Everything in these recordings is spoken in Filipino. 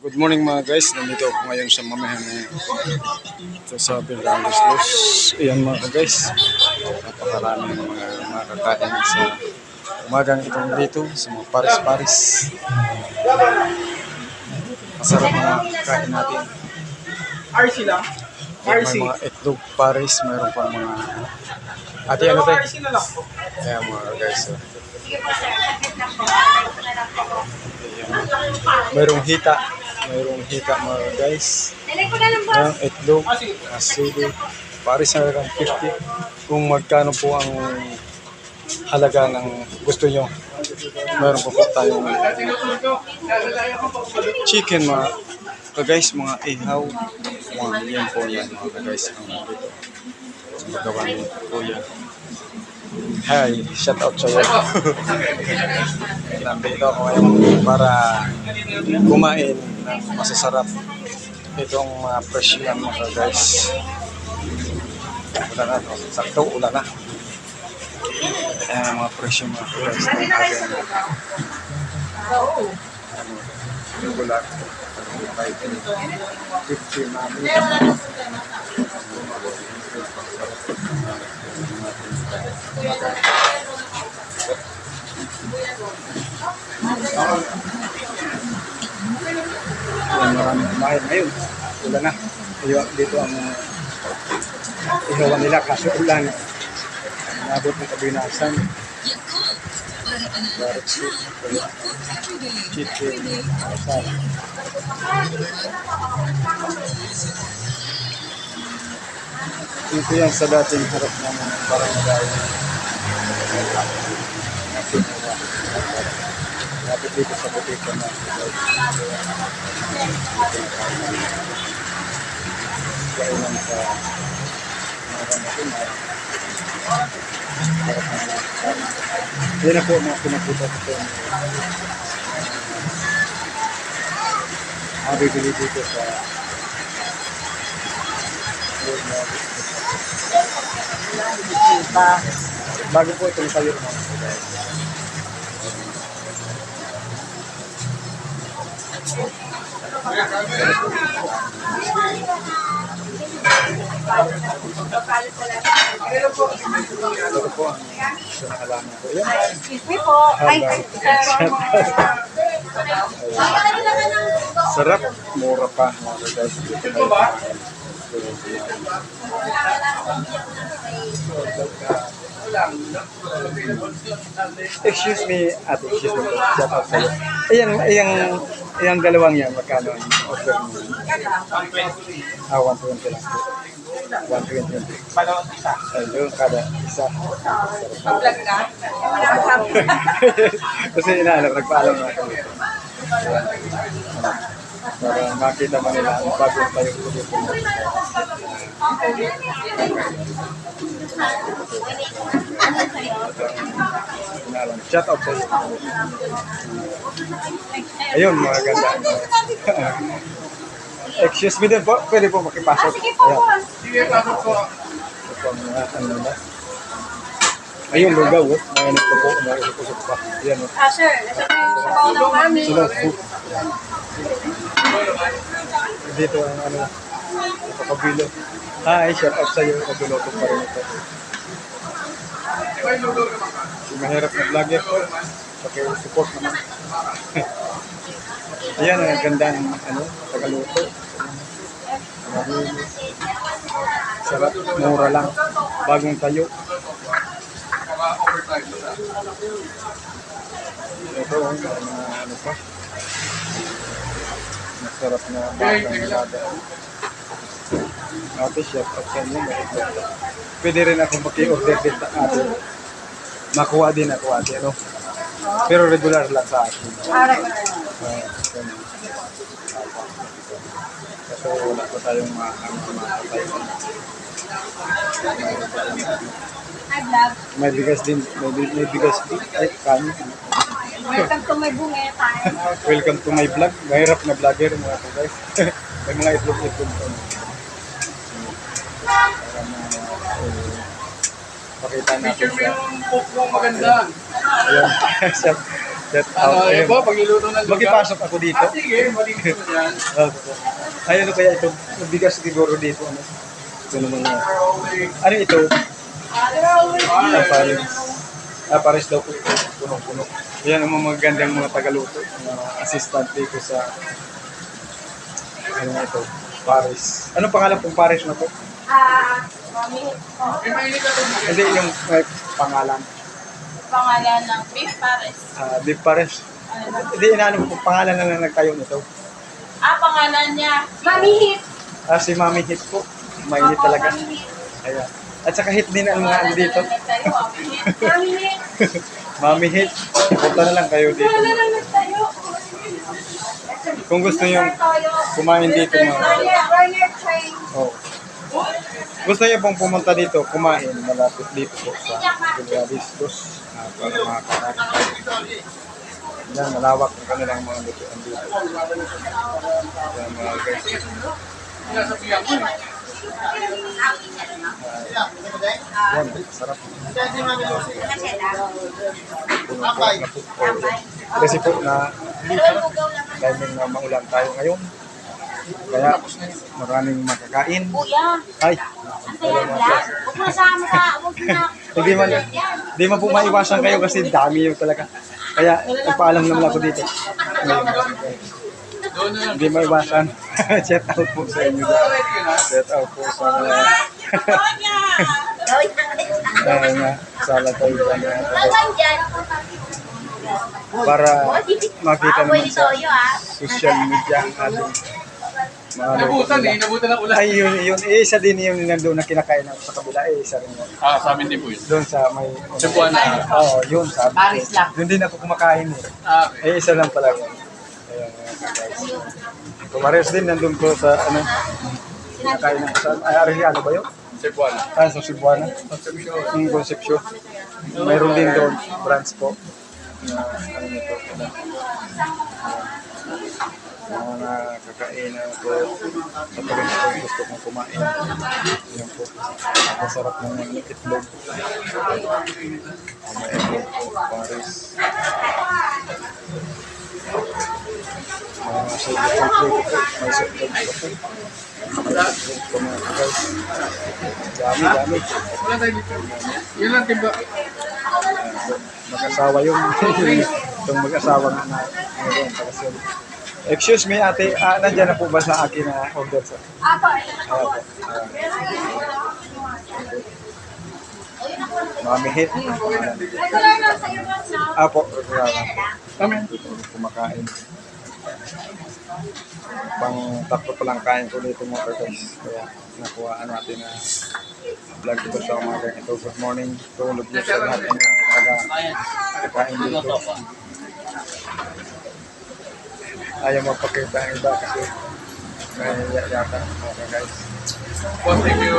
Good morning mga guys, nandito ako ngayon sa mamahan ito sa Fernandez Los. Ayan mga guys, napakaraming mga makakain sa umagang itong dito sa mga paris-paris. Masarap mga kain natin. RC lang. May RC. mga itlog paris, mayroon pa mga... Ate ano tayo? RC na lang po. Kaya mga guys, oh. Ayan. Mayroong hita. Mayroong hita mga guys. Ayan, itlog, asili. Paris na lang 50. Kung magkano po ang halaga ng gusto nyo. Meron po po tayong chicken mga ka-guys, mga ihaw. Mga yan po yan mga ka-guys. Ang dito. Sa magawa ni Kuya. Hi, shout out sa iyo. Nandito ako ngayon para kumain ng masasarap. Itong mga fresh yan mga guys. Ulan na to. Sakto, ulan na. Ayan ang mga fresh yung mga guys. Ng agen. Ano, kahit 50 mami. Dito ang uh, ihawan nila kaso ulan. Nabot ng kabinasan. Carrot soup, chicken, asal. Ito yan sa dating harap ng barangay. Lapit dito sa butika na. Kaya lang sa. Yan na po mga pinaputa ko po. Ang bibili dito sa Bago po itong sayo mga guys. Ito Excuse me po. Ay, Sarap. Mura pa Ito ba? Excuse me, ate, excuse me. Shout out sa'yo. Ayan, ayan, ayan dalawang yan. Magkano offer mo? Ah, 120 lang. 120 lang po. Panahon isa. Ayun, kada isa. Vlog ka? Kasi inaalam, nagpaalam na kami. Para makita man nila ang bagong produkto mo. Inaalam. Shout out sa. Ayun, mga ganda. Excuse me din po, pwede po makipasok. Sige po, Ayan. boss. Sige, pasok po. Ito po ang mga ano na. Ayun, lugaw. Oh. May nagpo po, may usok pa. Ayan, oh. Ah, sir. Ito po yung sabaw ng mami. Sila po. Dito ang ano, napakabilo. Hi, shout out sa iyo. Naguloto pa rin ito. Mahirap na vlogger po. Paki-support naman. Ayan, ang ganda ng ano, tagaluto. Sarap, mura lang. Bagong tayo. Ito, ang mga ano pa. Masarap na bakang nilada. Ate, chef at sa inyo. Pwede rin ako maki-order din sa ate. Makuha din ako ate, no? Pero regular lang sa akin. Ah, regular. Kasi wala pa tayong mga mga vlog. May bigas din, may, may bigas din. Ay, kanin. Welcome to my bunga tayo. Welcome to my vlog. Mahirap na vlogger mga guys. may mga itlog-itlog ko. Para ma, pakita natin Picture mo yung cook mo maganda. Ayan. Get Ano, out. yun Ayun. po, pagluluto ng lugaw. Magipasok ako dito. Ah, sige, malinis mo yan. Ay, ano kaya ito? Bigas siguro dito. Ano? Ito naman nga. Ano ito? Ah, pares. Ah, pares daw po ito. Puno-puno. Yan ang mga magandang mga tagaluto. Mga assistant dito sa ano nga ito? Pares. Anong pangalan pong pares na po? Ah, mami, oh, na ito. Hindi, yung eh, pangalan. Pangalan ng beef pares. Ah, beef pares. Ano? Hindi, inaano po, pangalan na lang nagtayo nito. Ah, pangalan niya. Mami Hit. Ah, si Mami Hit po. Mainit Opo, talaga. Mami Hit. Ayan. At saka hit din ang mga ano dito. Mami Hit. Mami Hit. Hit. Punta na lang kayo dito. Wala na nagtayo. Kung gusto nyo kumain dito mga train. oh. Gusto nyo pong pumunta dito, kumain, malapit dito po sa Gulgadis Dos. Uh, para makakain. Yan, malawak ang kanilang mga lutuan dito. Yan mga guys. Yan, sarap. Puno po na po. Kasi po na timing na maulan tayo ngayon. Kaya maraming makakain. Kuya, Ay, antayan lang. Huwag mo. Huwag mo na. hindi man, hindi man po maiwasan kayo kasi dami yung talaga. Kaya ipaalam naman ako dito. Lang. hindi maiwasan. Shout out po sa inyo. Shout out po sa mga dahil nga sala tayo dyan na para makita naman sa social media ang ating Nabutan eh, nabutan ng ulan. Ay, yun, yun. Eh, isa din yung nandoon na kinakain ako sa kabila. Eh, isa rin yun. Ah, sa amin din po yun. Doon sa may... Cebuana. Oo, yun. Sabi Paris ko. lang. Doon din ako kumakain eh. Ah, okay. Eh, isa lang pala yun. Ayan, guys. Kumares din nandun po sa, ano, kinakain ako sa, ay, Arellano ba yun? Cebuana. Ah, sa Cebuana. Yung Concepcion. Mayroon din doon, branch po. Na, ano nito, ano. Mga nakakainan ko. At rin po gusto kong kumain. Yan po. Ang ng mga itlog. Mga itlog Paris. Mga silver complete po. May silver po. Itlog po mga mag-asawa yung mag-asawa nga na ngayon pagkasin. Excuse me ate, ah, nandyan na po ba sa akin na order sa? Apo, Ah, po. Ah, Mami hit. regular na sa'yo na siya. Apo, regular. Kami. Dito kumakain. Pang tatlo pa lang kain ko dito mga guys. Kaya nakuha natin na vlog dito sa umaga ito. Good morning. Tulog niyo sa lahat ng mga taga kakain dito. Ayaw magpakita ang iba kasi kaya yata. Okay guys. Po, thank you.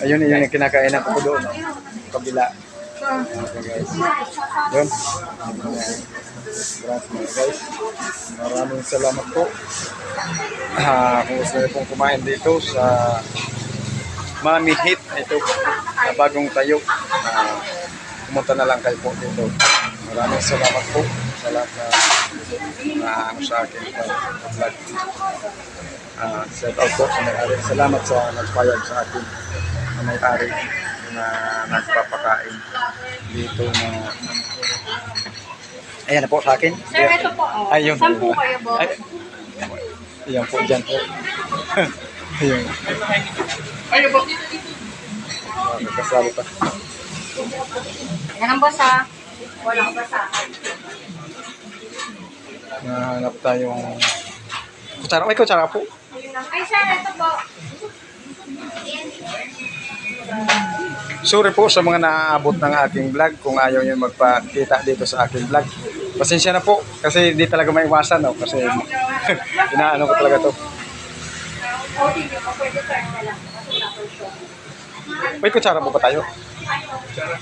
Ayun, yun yung kinakainan ko doon. no? Kabila. Okay guys. Yun. Gracias mga guys. Maraming salamat po. Ah, kung gusto niyo pong kumain dito sa Mami Hit, ito na bagong tayo. Ah, pumunta na lang kayo po dito. Maraming salamat po sa lahat na na ano sa akin sa vlog. Ah, shout out po sa may-ari. Salamat sa nagpayag sa akin na may-ari na nagpapakain dito na Ayan na po sa akin. Sir, ito po. Oh. Ayun. Sampu kayo, boss. Ay, Ayan po, dyan po. Ayun. Ayun po. Ah, Nagkasali pa. Yan ang boss ha. Walang basa. Nahanap tayong kutsara. May kutsara po. Ay, sir, ito po. Sorry po sa mga naaabot ng aking vlog kung ayaw nyo magpakita dito sa aking vlog. Pasensya na po kasi di talaga maiwasan no? kasi inaano ko talaga to. May kutsara po ba tayo? Ay, kutsara.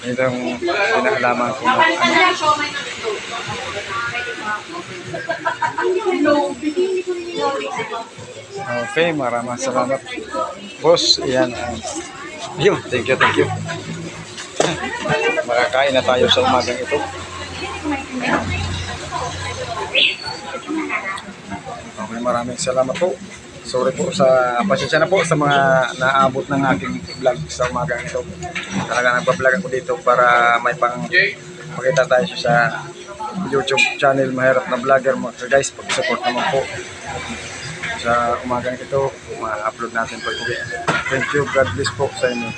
Ito yung pinakalaman ko. Okay, maraming salamat. Boss, yan. yun, thank you, thank you. Makakain na tayo sa umagang ito. Okay, maraming salamat po. Sorry po sa pasensya na po sa mga naabot ng aking vlog sa umagang ito. Talaga nagpa-vlog ako dito para may pang makita tayo sa YouTube channel Mahirap na Vlogger mga guys. Pag-support naman po sa umagang ito. Ma-upload natin ito. Thank you. God bless po sa inyo.